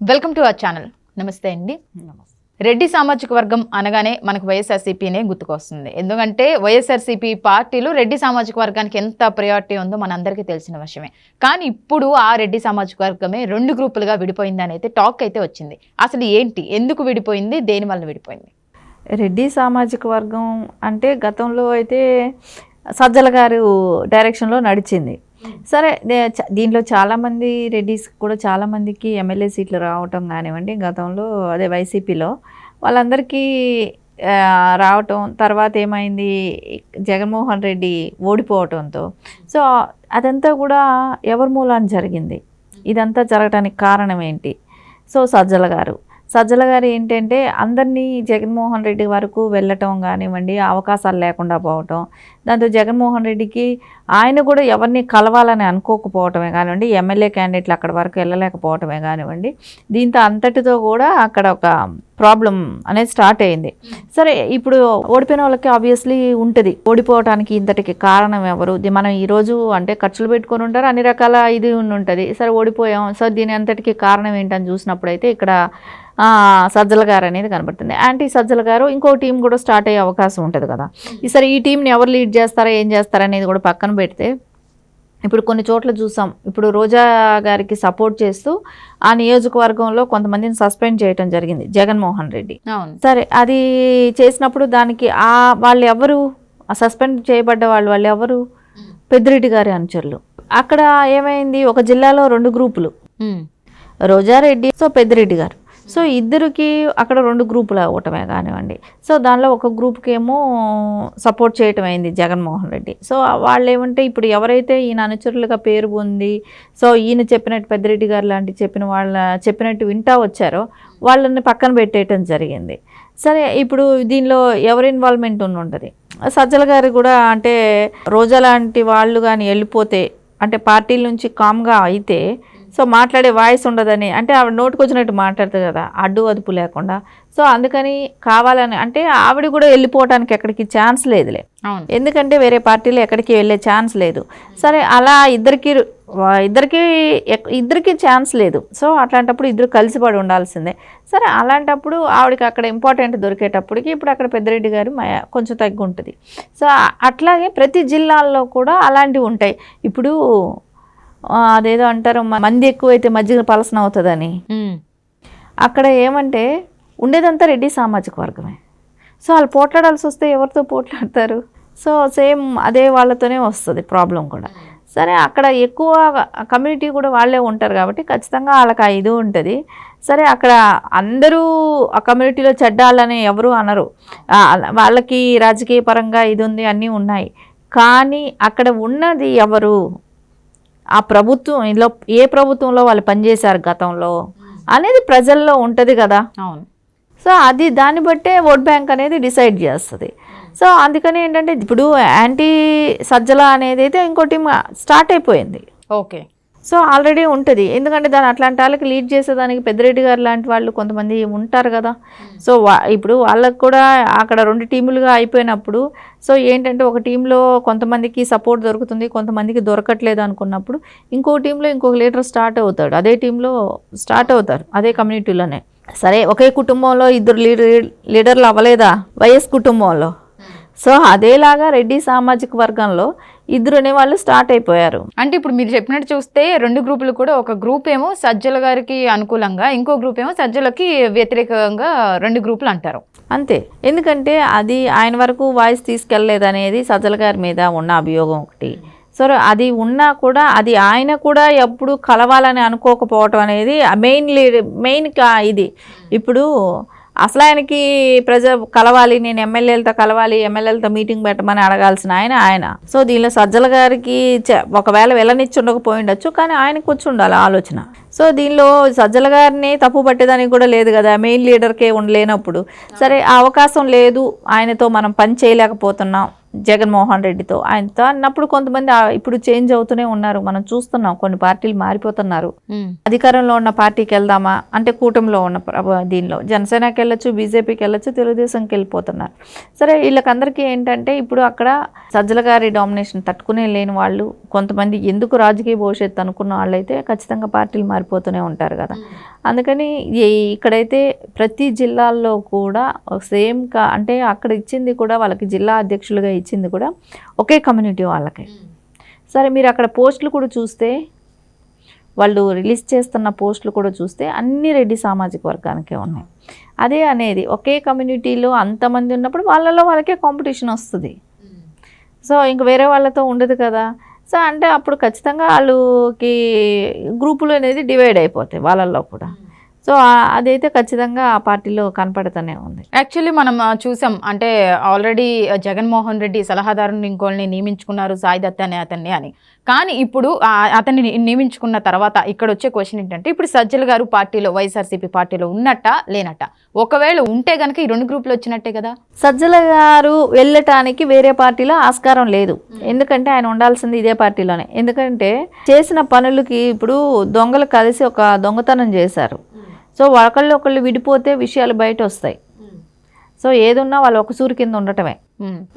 Welcome to our channel. నమస్తే అండి. రెడ్డి సామాజిక వర్గం అనగానే మనకు వైఎస్ఆర్సీపీనే గుర్తుకొస్తుంది. ఎందుకంటే వైఎస్ఆర్సీపీ పార్టీలు రెడ్డి సామాజిక వర్గానికి ఎంత ప్రయారిటీ ఉందో మనందరికీ తెలిసిన విషయమే. కానీ ఇప్పుడు ఆ రెడ్డి సామాజిక వర్గమే రెండు గ్రూపులుగా విడిపోయిందని అయితే టాక్ అయితే వచ్చింది. అసలు ఏంటి? ఎందుకు విడిపోయింది? దేని వల్ల విడిపోయింది? రెడ్డి సామాజిక వర్గం అంటే గతంలో అయితే సజ్జల గారు డైరెక్షన్లో నడిచింది. సరే దే- చ- దీంట్లో చాలామంది రెడ్డిస్ కూడా చాలామందికి ఎమ్మెల్యే సీట్లు రావటం కానివ్వండి గతంలో అదే వైసీపీలో. వాళ్ళందరికీ రావటం తర్వాత ఏమైంది? జగన్మోహన్ రెడ్డి ఓడిపోవటంతో. సో అదంతా కూడా ఎవరి మూలాన్ని జరిగింది? ఇదంతా జరగటానికి కారణం ఏంటి? సో సజ్జల గారు. సజ్జల గారు ఏంటంటే అందరినీ జగన్మోహన్ రెడ్డి వరకు వెళ్ళటం కానివ్వండి అవకాశాలు లేకుండా పోవటం. దాంతో జగన్మోహన్ రెడ్డికి ఆయన కూడా ఎవరిని కలవాలని అనుకోకపోవటమే కానివ్వండి ఎమ్మెల్యే క్యాండిడేట్లు అక్కడ వరకు వెళ్ళలేకపోవటమే కానివ్వండి దీంతో అంతటితో కూడా అక్కడ ఒక ప్రాబ్లం అనేది స్టార్ట్ అయింది. సరే ఇప్పుడు ఓడిపోయిన వాళ్ళకి ఆబ్వియస్లీ ఉంటుంది. ఓడిపోవటానికి ఇంతటికి కారణం ఎవరు? ఇది మనం ఈరోజు అంటే ఖర్చులు పెట్టుకొని ఉంటారు అన్ని రకాల ఇది ఉండి ఉంటుంది. సరే ఓడిపోయాం. సో దీని అంతటికి కారణం ఏంటని చూసినప్పుడు అయితే ఇక్కడ సజ్జల గారు అనేది కనబడుతుంది. యాంటీ సజ్జల గారు ఇంకో టీం కూడా స్టార్ట్ అయ్యే అవకాశం ఉంటుంది కదా. ఈసారి ఈ టీంని ఎవరు లీడ్ చేస్తారా ఏం చేస్తారా అనేది కూడా పక్కన పెడితే ఇప్పుడు కొన్ని చోట్ల చూసాం. ఇప్పుడు రోజా గారికి సపోర్ట్ చేస్తూ ఆ నియోజకవర్గంలో కొంతమందిని సస్పెండ్ చేయడం జరిగింది జగన్మోహన్ రెడ్డి. అవును. సరే అది చేసినప్పుడు దానికి ఆ వాళ్ళు ఎవరు? ఆ సస్పెండ్ చేయబడ్డ వాళ్ళు వాళ్ళు ఎవరు? పెద్దిరెడ్డి గారి అనుచరులు. అక్కడ ఏమైంది? ఒక జిల్లాలో రెండు గ్రూపులు. రోజారెడ్డి సో పెద్దిరెడ్డి గారు. సో ఇద్దరికి అక్కడ రెండు గ్రూపులు అవ్వటమే కానివ్వండి. సో దానిలో ఒక గ్రూప్కి ఏమో సపోర్ట్ చేయటం అయింది జగన్మోహన్ రెడ్డి. సో వాళ్ళు ఏమంటే ఇప్పుడు ఎవరైతే ఈయన అనుచరులుగా పేరు పొంది సో ఈయన చెప్పినట్టు పెద్దిరెడ్డి గారు లాంటి చెప్పిన వాళ్ళ చెప్పినట్టు వింటా వచ్చారో వాళ్ళని పక్కన పెట్టేయటం జరిగింది. సరే ఇప్పుడు దీనిలో ఎవరి ఇన్వాల్వ్మెంట్ ఉన్న ఉంటుంది? సజ్జల గారు కూడా అంటే రోజా లాంటి వాళ్ళు కానీ వెళ్ళిపోతే అంటే పార్టీల నుంచి కామ్గా అయితే సో మాట్లాడే వాయిస్ ఉండదని అంటే ఆవిడ నోటికి వచ్చినట్టు మాట్లాడుతుంది కదా అడ్డు అదుపు లేకుండా. సో అందుకని కావాలని అంటే ఆవిడ కూడా వెళ్ళిపోవడానికి ఎక్కడికి ఛాన్స్ లేదులే. ఎందుకంటే వేరే పార్టీలో ఎక్కడికి వెళ్ళే ఛాన్స్ లేదు. సరే అలా ఇద్దరికి ఇద్దరికి ఇద్దరికి ఛాన్స్ లేదు. సో అట్లాంటప్పుడు ఇద్దరు కలిసిపడి ఉండాల్సిందే. సరే అలాంటప్పుడు ఆవిడకి అక్కడ ఇంపార్టెంట్ దొరికేటప్పటికి ఇప్పుడు అక్కడ పెద్దిరెడ్డి గారు మ- కొంచెం తగ్గి ఉంటుంది సో అట్లాగే ప్రతి జిల్లాల్లో కూడా అలాంటివి ఉంటాయి. ఇప్పుడు అదేదో అంటారు మంది ఎక్కువైతే మజ్జిగ పలసన అవుతుందని. అక్కడ ఏమంటే ఉండేదంతా రెడ్డి సామాజిక వర్గమే. సో వాళ్ళు పోట్లాడాల్సి వస్తే ఎవరితో పోట్లాడతారు? సో సేమ్ అదే వాళ్ళతోనే వస్తుంది ప్రాబ్లం కూడా. సరే అక్కడ ఎక్కువ కమ్యూనిటీ కూడా వాళ్ళే ఉంటారు కాబట్టి ఖచ్చితంగా వాళ్ళకి ఆ ఇది ఉంటుంది. సరే అక్కడ అందరూ ఆ కమ్యూనిటీలో చెడ్డాలని ఎవరు అనరు. వాళ్ళకి రాజకీయ పరంగా ఇది ఉంది అన్నీ ఉన్నాయి. కానీ అక్కడ ఉన్నది ఎవరు? ఆ ప్రభుత్వం ఇందులో ఏ ప్రభుత్వంలో వాళ్ళు పనిచేశారు గతంలో అనేది ప్రజల్లో ఉంటుంది కదా. అవును. సో అది దాన్ని బట్టే ఓట్ బ్యాంక్ అనేది డిసైడ్ చేస్తుంది. సో అందుకని ఏంటంటే ఇప్పుడు యాంటీ సజ్జల అనేది అయితే ఇంకో టీం స్టార్ట్ అయిపోయింది. ఓకే. సో ఆల్రెడీ ఉంటుంది. ఎందుకంటే దాని అట్లాంటి వాళ్ళకి లీడ్ చేసేదానికి పెద్దిరెడ్డి గారు లాంటి వాళ్ళు కొంతమంది ఉంటారు కదా. సో వా ఇప్పుడు వాళ్ళకు కూడా అక్కడ రెండు టీములుగా అయిపోయినప్పుడు సో ఏంటంటే ఒక టీంలో కొంతమందికి సపోర్ట్ దొరుకుతుంది కొంతమందికి దొరకట్లేదు అనుకున్నప్పుడు ఇంకో టీంలో ఇంకొక లీడర్ స్టార్ట్ అవుతాడు. అదే టీంలో స్టార్ట్ అవుతారు అదే కమ్యూనిటీలోనే. సరే ఒకే కుటుంబంలో ఇద్దరు లీడర్ లీడర్లు అవ్వలేదా? వైఎస్ కుటుంబంలో. సో అదేలాగా రెడ్డి సామాజిక వర్గంలో ఇద్దరు అనేవాళ్ళు స్టార్ట్ అయిపోయారు. అంటే ఇప్పుడు మీరు చెప్పినట్టు చూస్తే రెండు గ్రూపులు కూడా ఒక గ్రూప్ ఏమో సజ్జల గారికి అనుకూలంగా ఇంకో గ్రూప్ ఏమో సజ్జలకి వ్యతిరేకంగా రెండు గ్రూపులు అంటారు. అంతే. ఎందుకంటే అది ఆయన వరకు వాయిస్ తీసుకెళ్ళలేదనేది సజ్జల గారి మీద ఉన్న అభియోగం ఒకటి. సో అది ఉన్నా కూడా అది ఆయన కూడా ఎప్పుడు కలవాలని అనుకోకపోవటం అనేది మెయిన్ మెయిన్ ఇది. ఇప్పుడు అసలు ఆయనకి ప్రజ కలవాలి నేను ఎమ్మెల్యేలతో కలవాలి ఎమ్మెల్యేలతో మీటింగ్ పెట్టమని అడగాల్సిన ఆయన ఆయన. సో దీనిలో సజ్జల గారికి ఒకవేళ వెళ్ళనిచ్చి ఉండకపోయి ఉండొచ్చు కానీ ఆయన కూర్చుండాలి ఆలోచన. సో దీనిలో సజ్జల గారిని తప్పు పట్టేదానికి కూడా లేదు కదా మెయిన్ లీడర్కే ఉండలేనప్పుడు. సరే ఆ అవకాశం లేదు ఆయనతో మనం పని చేయలేకపోతున్నాం. జగన్మోహన్ రెడ్డితో. ఆయనతో అన్నప్పుడు కొంతమంది ఇప్పుడు చేంజ్ అవుతూనే ఉన్నారు. మనం చూస్తున్నాం కొన్ని పార్టీలు మారిపోతున్నారు. అధికారంలో ఉన్న పార్టీకి వెళ్దామా? అంటే కూటమిలో ఉన్న దీనిలో. జనసేనకి వెళ్ళొచ్చు బీజేపీకి వెళ్ళొచ్చు తెలుగుదేశంకి వెళ్ళిపోతున్నారు. సరే వీళ్ళకందరికీ ఏంటంటే ఇప్పుడు అక్కడ సజ్జల గారి డామినేషన్ తట్టుకునే లేని వాళ్ళు కొంతమంది ఎందుకు రాజకీయ భవిష్యత్తు అనుకున్న వాళ్ళైతే ఖచ్చితంగా పార్టీలు మారిపోతూనే ఉంటారు కదా. అందుకని ఇక్కడైతే ప్రతి జిల్లాల్లో కూడా సేమ్ కా అంటే అక్కడ ఇచ్చింది కూడా వాళ్ళకి జిల్లా అధ్యక్షులుగా ఇచ్చింది కూడా ఒకే కమ్యూనిటీ వాళ్ళకి. సరే మీరు అక్కడ పోస్టులు కూడా చూస్తే వాళ్ళు రిలీజ్ చేస్తున్న పోస్టులు కూడా చూస్తే అన్ని రెడ్డి సామాజిక వర్గానికే ఉన్నాయి. అదే అనేది ఒకే కమ్యూనిటీలో అంతమంది ఉన్నప్పుడు వాళ్ళలో వాళ్ళకే కాంపిటీషన్ వస్తుంది. సో ఇంక వేరే వాళ్ళతో ఉండదు కదా. సో అంటే అప్పుడు ఖచ్చితంగా వాళ్ళకి గ్రూపులు అనేది డివైడ్ అయిపోతాయి వాళ్ళల్లో కూడా. సో అదైతే ఖచ్చితంగా ఆ పార్టీలో కనపడుతూనే ఉంది. యాక్చువల్లీ మనం చూసాం. అంటే ఆల్రెడీ జగన్మోహన్ రెడ్డి సలహాదారుని ఇంకోళ్ళని నియమించుకున్నారు సాయి దత్ అనే అతన్ని అని. కానీ ఇప్పుడు అతన్ని నియమించుకున్న తర్వాత ఇక్కడ వచ్చే క్వశ్చన్ ఏంటంటే ఇప్పుడు సజ్జల గారు పార్టీలో వైఎస్ఆర్సీపీ పార్టీలో ఉన్నట్ట లేనట్ట? ఒకవేళ ఉంటే గనక ఈ రెండు గ్రూపులు వచ్చినట్టే కదా? సజ్జల గారు వెళ్ళటానికి వేరే పార్టీలో ఆస్కారం లేదు. ఎందుకంటే ఆయన ఉండాల్సింది ఇదే పార్టీలోనే. ఎందుకంటే చేసిన పనులకి ఇప్పుడు దొంగలు కలిసి ఒక దొంగతనం చేశారు. సో ఒకళ్ళు ఒకళ్ళు విడిపోతే విషయాలు బయట వస్తాయి. సో ఏదున్నా వాళ్ళు ఒక సూరి కింద ఉండటమే.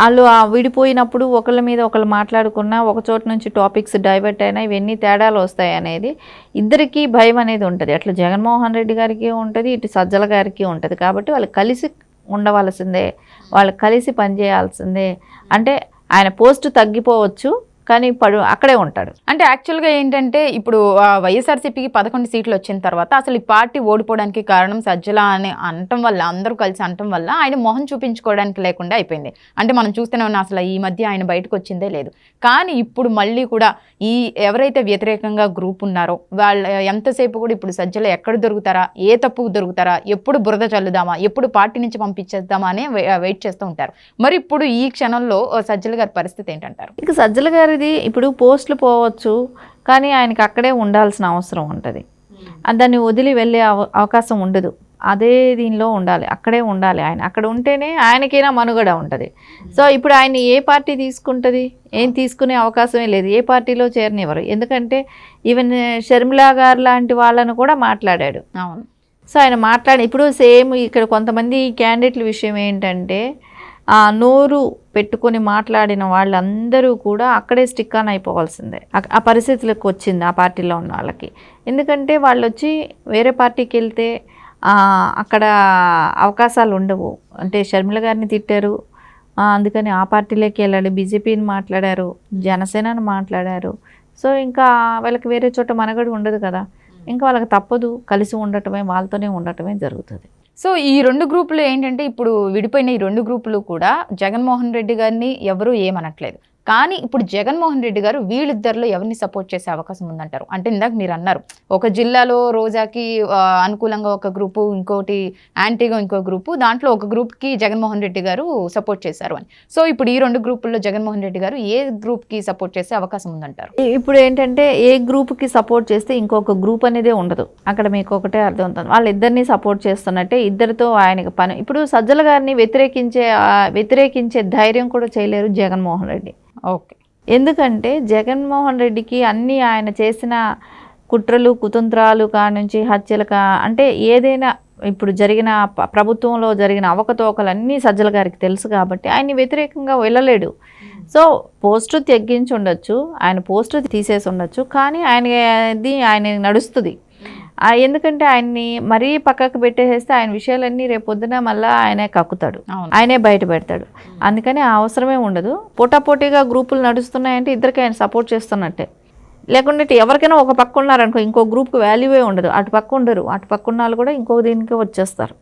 వాళ్ళు ఆ విడిపోయినప్పుడు ఒకళ్ళ మీద ఒకళ్ళు మాట్లాడుకున్నా ఒక చోట నుంచి టాపిక్స్ డైవర్ట్ అయినా ఇవన్నీ తేడాలు వస్తాయి అనేది ఇద్దరికీ భయం అనేది ఉంటుంది. అట్లా జగన్మోహన్ రెడ్డి గారికి ఉంటుంది ఇటు సజ్జల గారికి ఉంటుంది. కాబట్టి వాళ్ళు కలిసి ఉండవలసిందే వాళ్ళు కలిసి పనిచేయాల్సిందే. అంటే ఆయన పోస్ట్ తగ్గిపోవచ్చు కానీ పడు అక్కడే ఉంటాడు. అంటే యాక్చువల్గా ఏంటంటే ఇప్పుడు వైఎస్ఆర్సీపీకి పదకొండు సీట్లు వచ్చిన తర్వాత అసలు ఈ పార్టీ ఓడిపోవడానికి కారణం సజ్జల అని అనటం వల్ల అందరూ కలిసి అనటం వల్ల ఆయన మొహం చూపించుకోవడానికి లేకుండా అయిపోయింది. అంటే మనం చూస్తూనే ఉన్నాం అసలు ఈ మధ్య ఆయన బయటకు వచ్చిందే లేదు. కానీ ఇప్పుడు మళ్ళీ కూడా ఈ ఎవరైతే వ్యతిరేకంగా గ్రూప్ ఉన్నారో వాళ్ళ ఎంతసేపు కూడా ఇప్పుడు సజ్జలు ఎక్కడ దొరుకుతారా ఏ తప్పుకు దొరుకుతారా ఎప్పుడు బురద చల్లుదామా ఎప్పుడు పార్టీ నుంచి పంపించేద్దామా అని వెయిట్ చేస్తూ ఉంటారు. మరి ఇప్పుడు ఈ క్షణంలో సజ్జల గారి పరిస్థితి ఏంటంటారు? ఇక సజ్జల గారిది ఇప్పుడు పోస్టులు పోవచ్చు కానీ ఆయనకి అక్కడే ఉండాల్సిన అవసరం ఉంటుంది. దాన్ని వదిలి వెళ్ళే అవ- అవకాశం ఉండదు. అదే దీనిలో ఉండాలి అక్కడే ఉండాలి ఆయన. అక్కడ ఉంటేనే ఆయనకైనా మనుగడ ఉంటుంది. సో ఇప్పుడు ఆయన ఏ పార్టీ తీసుకుంటుంది? ఏం తీసుకునే అవకాశమే లేదు. ఏ పార్టీలో చేరనివ్వరు. ఎందుకంటే ఈవెన్ షర్మిలా గారు లాంటి వాళ్ళను కూడా మాట్లాడాడు. అవును. సో ఆయన మాట్లాడి ఇప్పుడు సేమ్ ఇక్కడ కొంతమంది క్యాండిడేట్ల విషయం ఏంటంటే ఆ నోరు పెట్టుకొని మాట్లాడిన వాళ్ళందరూ కూడా అక్కడే స్టిక్ ఆన్ అయిపోవాల్సిందే. ఆ- పరిస్థితులకు వచ్చింది ఆ పార్టీలో ఉన్న వాళ్ళకి. ఎందుకంటే వాళ్ళు వచ్చి వేరే పార్టీకి వెళ్తే అక్కడ అవకాశాలు ఉండవు. అంటే షర్మిల గారిని తిట్టారు. అందుకని ఆ పార్టీలోకి వెళ్ళాలి. బీజేపీని మాట్లాడారు. జనసేనని మాట్లాడారు. సో ఇంకా వాళ్ళకి వేరే చోట మనగడు ఉండదు కదా. ఇంకా వాళ్ళకి తప్పదు. కలిసి ఉండటమే వాళ్ళతోనే ఉండటమే జరుగుతుంది. సో ఈ రెండు గ్రూపులు ఏంటంటే ఇప్పుడు విడిపోయిన ఈ రెండు గ్రూపులు కూడా జగన్మోహన్ రెడ్డి గారిని ఎవరూ ఏమనట్లేదు. కానీ ఇప్పుడు జగన్మోహన్ రెడ్డి గారు వీళ్ళిద్దరిలో ఎవరిని సపోర్ట్ చేసే అవకాశం ఉందంటారు? అంటే ఇందాక మీరు అన్నారు ఒక జిల్లాలో రోజాకి అనుకూలంగా ఒక గ్రూపు ఇంకోటి యాంటీగా ఇంకో గ్రూపు దాంట్లో ఒక గ్రూప్కి జగన్మోహన్ రెడ్డి గారు సపోర్ట్ చేశారు అని. సో ఇప్పుడు ఈ రెండు గ్రూపుల్లో జగన్మోహన్ రెడ్డి గారు ఏ గ్రూప్కి సపోర్ట్ చేసే అవకాశం ఉందంటారు? ఇప్పుడు ఏంటంటే ఏ గ్రూప్కి సపోర్ట్ చేస్తే ఇంకొక గ్రూప్ అనేదే ఉండదు. అక్కడ మీకు ఒకటే అర్థమవుతుంది. వాళ్ళిద్దరిని సపోర్ట్ చేస్తున్నట్టే ఇద్దరితో ఆయనకి పని. ఇప్పుడు సజ్జల గారిని వ్యతిరేకించే వ్యతిరేకించే ధైర్యం కూడా చేయలేరు జగన్మోహన్ రెడ్డి. ఓకే. ఎందుకంటే జగన్మోహన్ రెడ్డికి అన్నీ ఆయన చేసిన కుట్రలు కుతంత్రాలు కానుంచి హత్యలు కా అంటే ఏదైనా ఇప్పుడు జరిగిన ప్రభుత్వంలో జరిగిన అవకతవకలన్నీ సజ్జల గారికి తెలుసు కాబట్టి ఆయన్ని వ్యతిరేకంగా వెళ్ళలేడు. సో పోస్టు తగ్గించి ఉండొచ్చు ఆయన పోస్టు తీసేసి ఉండొచ్చు కానీ ఆయనది ఆయన నడుస్తుంది. ఎందుకంటే ఆయన్ని మరీ పక్కకు పెట్టేసేస్తే ఆయన విషయాలన్నీ రేపొద్దున మళ్ళీ ఆయనే కక్కుతాడు. ఆయనే బయట పెడతాడు. అందుకని ఆ అవసరమే ఉండదు. పోటాపోటీగా గ్రూపులు నడుస్తున్నాయంటే ఇద్దరికి ఆయన సపోర్ట్ చేస్తున్నట్టే. లేకుంటే ఎవరికైనా ఒక పక్క ఉన్నారనుకో ఇంకో గ్రూప్కి వాల్యూవే ఉండదు. అటు పక్క ఉండరు. అటు పక్క ఉన్న వాళ్ళు కూడా ఇంకో దీనికి వచ్చేస్తారు.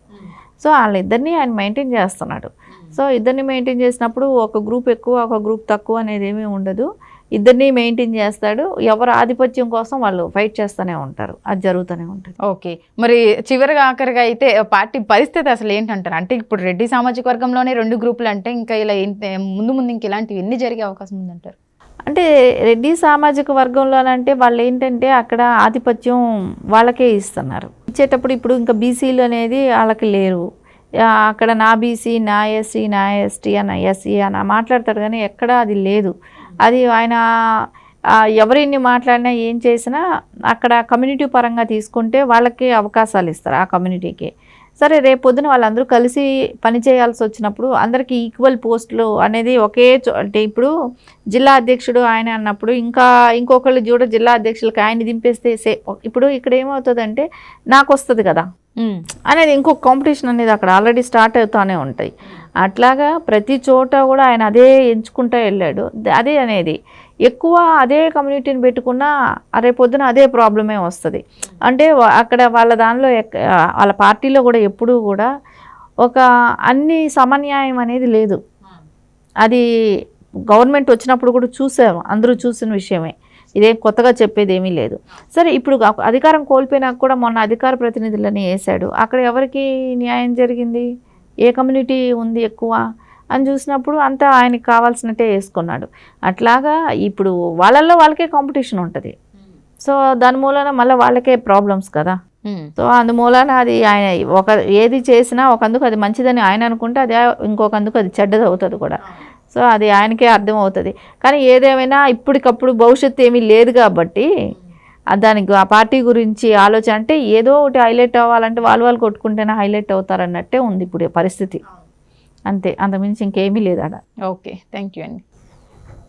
సో వాళ్ళిద్దరిని ఆయన మెయింటైన్ చేస్తున్నాడు. సో ఇద్దరిని మెయింటైన్ చేసినప్పుడు ఒక గ్రూప్ ఎక్కువ ఒక గ్రూప్ తక్కువ అనేది ఏమీ ఉండదు. ఇద్దరిని మెయింటైన్ చేస్తాడు. ఎవరు ఆధిపత్యం కోసం వాళ్ళు ఫైట్ చేస్తూనే ఉంటారు. అది జరుగుతూనే ఉంటుంది. ఓకే. మరి చివరిగా ఆఖరిగా అయితే పార్టీ పరిస్థితి అసలు ఏంటంటారు? అంటే ఇప్పుడు రెడ్డి సామాజిక వర్గంలోనే రెండు గ్రూపులు అంటే ఇంకా ఇలా ముందు ముందు ఇంక ఇలాంటివి ఎన్ని జరిగే అవకాశం ఉందంటారు? అంటే రెడ్డి సామాజిక వర్గంలోనంటే వాళ్ళు ఏంటంటే అక్కడ ఆధిపత్యం వాళ్ళకే ఇస్తున్నారు. ఇచ్చేటప్పుడు ఇప్పుడు ఇంకా బీసీలు అనేది వాళ్ళకి లేరు. అక్కడ నా బీసీ నా ఎస్సీ నా ఎస్టీ అని ఎస్సీ అని మాట్లాడతాడు కానీ ఎక్కడ అది లేదు. అది ఆయన ఆ, ఎవరిని మాట్లాడినా ఏం చేసినా అక్కడ కమ్యూనిటీ పరంగా తీసుకుంటే వాళ్ళకి అవకాశాలు ఇస్తారు ఆ కమ్యూనిటీకి. సరే రేపు పొద్దున వాళ్ళందరూ కలిసి పని చేయాల్సి వచ్చినప్పుడు అందరికీ ఈక్వల్ పోస్టులు అనేది ఒకే అంటే ఇప్పుడు జిల్లా అధ్యక్షుడు ఆయన అన్నప్పుడు ఇంకా ఇంకొకళ్ళు చూడ జిల్లా అధ్యక్షులకి ఆయన దింపేస్తే సే ఇప్పుడు ఇక్కడ ఏమవుతుందంటే నాకు వస్తుంది కదా. అనేది ఇంకొక కాంపిటీషన్ అనేది అక్కడ ఆల్రెడీ స్టార్ట్ అవుతూనే ఉంటాయి. అట్లాగా ప్రతి చోట కూడా ఆయన అదే ఎంచుకుంటూ వెళ్ళాడు. అదే అనేది. ఎక్కువ అదే కమ్యూనిటీని పెట్టుకున్నా రేపు పొద్దున అదే ప్రాబ్లమే వస్తుంది. అంటే అక్కడ వాళ్ళ దానిలో వాళ్ళ పార్టీలో కూడా ఎప్పుడూ కూడా ఒక అన్ని సమన్యాయం అనేది లేదు. అది గవర్నమెంట్ వచ్చినప్పుడు కూడా చూసాము. అందరూ చూసిన విషయమే. ఇదేం కొత్తగా చెప్పేది ఏమీ లేదు. సరే ఇప్పుడు అధికారం కోల్పోయినాక కూడా మొన్న అధికార ప్రతినిధులని వేశాడు. అక్కడ ఎవరికి న్యాయం జరిగింది? ఏ కమ్యూనిటీ ఉంది ఎక్కువ అని చూసినప్పుడు అంతా ఆయనకి కావాల్సినట్టే వేసుకున్నాడు. అట్లాగా ఇప్పుడు వాళ్ళల్లో వాళ్ళకే కాంపిటీషన్ ఉంటుంది. సో దాని మూలన మళ్ళీ వాళ్ళకే ప్రాబ్లమ్స్ కదా. సో అందుమూలన అది ఆయన ఒక ఏది చేసినా ఒకందుకు అది మంచిదని ఆయన అనుకుంటే అది ఇంకొకందుకు అది చెడ్డది అవుతుంది కూడా. సో అది ఆయనకే అర్థం అవుతుంది కానీ ఏదేమైనా ఇప్పటికప్పుడు భవిష్యత్తు ఏమీ లేదు కాబట్టి దానికి ఆ పార్టీ గురించి ఆలోచన అంటే ఏదో ఒకటి హైలైట్ అవ్వాలంటే వాళ్ళు వాళ్ళు కొట్టుకుంటేనే హైలైట్ అవుతారన్నట్టే ఉంది ఇప్పుడు పరిస్థితి. అంతే అంతకుమించి ఇంకేమీ లేదు ఆడ. ఓకే థ్యాంక్ యూ అండి.